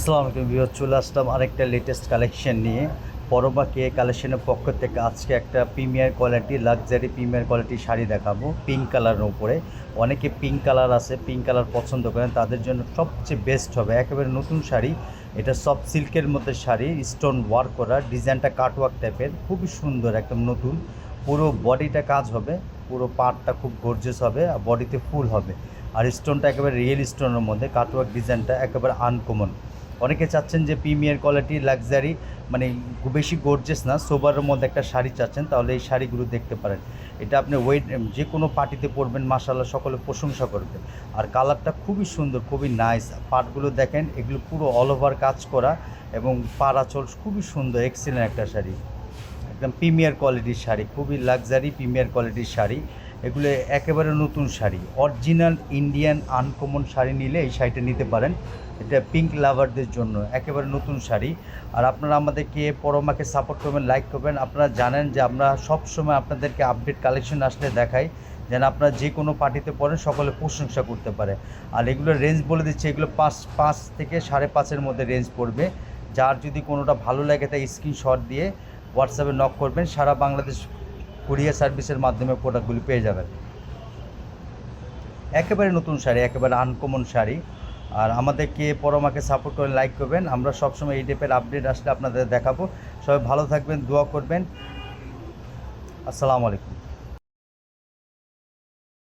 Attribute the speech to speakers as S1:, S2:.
S1: আসসালামু আলাইকুম ভিউয়ার চলে আসলাম আরেকটা লেটেস্ট কালেকশন নিয়ে। পরবা কে কালেকশনের পক্ষ থেকে আজকে একটা premier quality luxury premier quality sari দেখাবো পিঙ্ক কালারের উপরে। অনেকে পিঙ্ক কালার আছে পিঙ্ক কালার পছন্দ করেন, তাদের জন্য সবচেয়ে বেস্ট হবে। একেবারে নতুন শাড়ি, এটা সফট সিল্কের মধ্যে শাড়ি স্টোন ওয়ার্ক করা ডিজাইনটা কাটওয়ার্ক টাইপের খুবই সুন্দর, একদম নতুন। পুরো বডিটা কাজ হবে, পুরো পার্টটা খুব গর্জেস হবে, আর বডিতে ফুল হবে। আর স্টোনটা একেবারে রিয়েল স্টোনের মধ্যে কাটওয়ার্ক ডিজাইনটা একেবারে আনকমন অনেকে চাচ্ছেন যে প্রিমিয়ার কোয়ালিটি, লাক্সারি মানে বেশি গর্জেস না সোবারের মধ্যে একটা শাড়ি চাচ্ছেন, তাহলে এই শাড়িগুলো দেখতে পারেন। এটা আপনি ওয়েট যে কোনো পার্টিতে পরবেন মাসাল্লাহ সকলে প্রশংসা করবে। আর কালারটা খুবই সুন্দর, খুবই নাইস পাটগুলো দেখেন, এগুলো পুরো অল ওভার কাজ করা এবং পাড়াচল খুবই সুন্দর এক্সিলেন্ট একটা শাড়ি। একদম প্রিমিয়ার কোয়ালিটির শাড়ি, খুবই লাক্সারি প্রিমিয়ার কোয়ালিটির শাড়ি। এগুলো একেবারে নতুন sari. Original Indian uncommon sari নিলে এই শাড়িটা নিতে পারেন। এটা পিঙ্ক লাভারদের জন্য একেবারে নতুন শাড়ি। আর আপনারা আমাদেরকে পরমাকে সাপোর্ট করবেন লাইক করবেন। আপনারা জানেন যে আমরা সব সময় আপনাদেরকে আপডেট কালেকশন আসলে দেখাই, যেন আপনারা যে কোনো পার্টিতে পড়েন সকলে প্রশংসা করতে পারে। আর এগুলোর রেঞ্জ বলে দিচ্ছে, এগুলো পাঁচ পাঁচ থেকে সাড়ে পাঁচের মধ্যে রেঞ্জ পড়বে। যার যদি কোনোটা ভালো লাগে তাই স্ক্রিনশট দিয়ে হোয়াটসঅ্যাপে নক করবেন। সারা বাংলাদেশ কুরিয়ার সার্ভিসের মাধ্যমে প্রোডাক্টগুলি পেয়ে যাবেন। একেবারে নতুন শাড়ি, একেবারে আনকমন শাড়ি। আর আমাদেরকে পরমাকে সাপোর্ট করেন লাইক করবেন। আমরা সবসময় এই টাইপের আপডেট আসলে আপনাদের দেখাবো। সবাই ভালো থাকবেন, দোয়া করবেন। আসসালামু আলাইকুম।